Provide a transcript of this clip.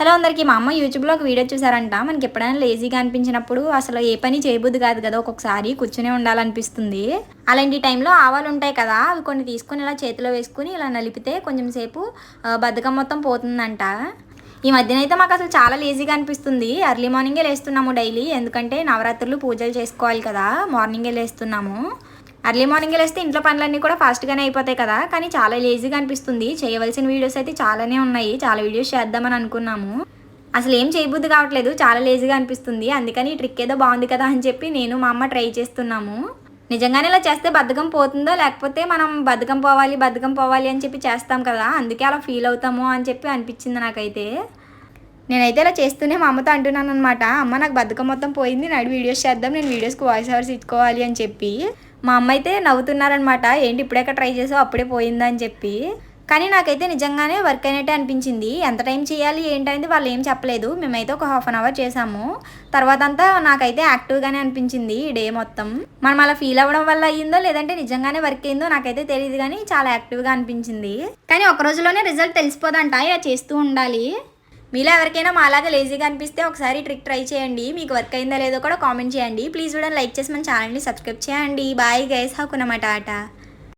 Hello అందరికీ మా అమ్మ యూట్యూబ్లో ఒక వీడియో చూసారంట మనకి ఎప్పుడైనా లేజీగా అనిపించినప్పుడు అసలు ఏ పని చేయబుద్ది కాదు కదా ఒక్కొక్కసారి కూర్చునే ఉండాలనిపిస్తుంది. అలాంటి టైంలో ఆవాలు ఉంటాయి కదా అవి కొన్ని తీసుకొని ఇలా చేతిలో వేసుకుని ఇలా నలిపితే కొంచెం సేపు బద్ధకం మొత్తం పోతుందంట. ఈ మధ్యన అయితే మాకు అసలు చాలా లేజీగా అనిపిస్తుంది. ఎర్లీ మార్నింగే లేస్తున్నాము డైలీ ఎందుకంటే నవరాత్రులు పూజలు చేసుకోవాలి కదా మార్నింగే లేస్తున్నాము. అర్లీ మార్నింగ్ లేస్తే ఇంట్లో పనులన్నీ కూడా ఫాస్ట్గానే అయిపోతాయి కదా. కానీ చాలా లేజీగా అనిపిస్తుంది. చేయవలసిన వీడియోస్ అయితే చాలానే ఉన్నాయి. చాలా వీడియోస్ చేద్దామని అనుకున్నాము. అసలు ఏం చేయబుద్ధి కావట్లేదు. చాలా లేజీగా అనిపిస్తుంది. అందుకని ఈ ట్రిక్ ఏదో బాగుంది కదా అని చెప్పి నేను మా అమ్మ ట్రై చేస్తున్నాము. నిజంగానే ఇలా చేస్తే బద్ధకం పోతుందో లేకపోతే మనం బద్ధకం పోవాలి బద్ధకం పోవాలి అని చెప్పి చేస్తాం కదా. అందుకే అలా ఫీల్ అవుతాము అని చెప్పి అనిపించింది నాకైతే. నేనైతే ఇలా చేస్తూనే మా అమ్మతో అంటున్నాను అనమాట అమ్మ నాకు బద్ధకం మొత్తం పోయింది. నాడు వీడియోస్ చేద్దాం. నేను వీడియోస్కి వాయిస్ ఓవర్స్ ఇచ్చుకోవాలి అని చెప్పి. మా అమ్మ అయితే నవ్వుతున్నారనమాట ఏంటి ఇప్పుడెక్కడ ట్రై చేసావు? అప్పుడే పోయిందని చెప్పి. కానీ నాకైతే నిజంగానే వర్క్ అయినట్టే అనిపించింది. ఎంత టైం చేయాలి ఏంటనేది వాళ్ళు ఏం చెప్పలేదు. మేమైతే ఒక హాఫ్ అన్ అవర్ చేసాము. తర్వాత అంతా నాకైతే యాక్టివ్గానే అనిపించింది ఈ డే మొత్తం. మనం అలా ఫీల్ అవ్వడం వల్ల అయ్యిందో లేదంటే నిజంగానే వర్క్ అయిందో నాకైతే తెలియదు కానీ చాలా యాక్టివ్గా అనిపించింది. కానీ ఒక రోజులోనే రిజల్ట్ తెలిసిపోదంట. ఇలా చేస్తూ ఉండాలి. మీలో ఎవరికైనా మాలాగా లేజీగా అనిపిస్తే ఒకసారి ట్రిక్ ట్రై చేయండి. మీకు వర్క్ అయిందా లేదో కూడా కామెంట్ చేయండి. ప్లీజ్ కూడా లైక్ చేసి మన ఛానల్ని సబ్స్క్రైబ్ చేయండి. బాయ్ గైస్ హక్కునమాట ఆట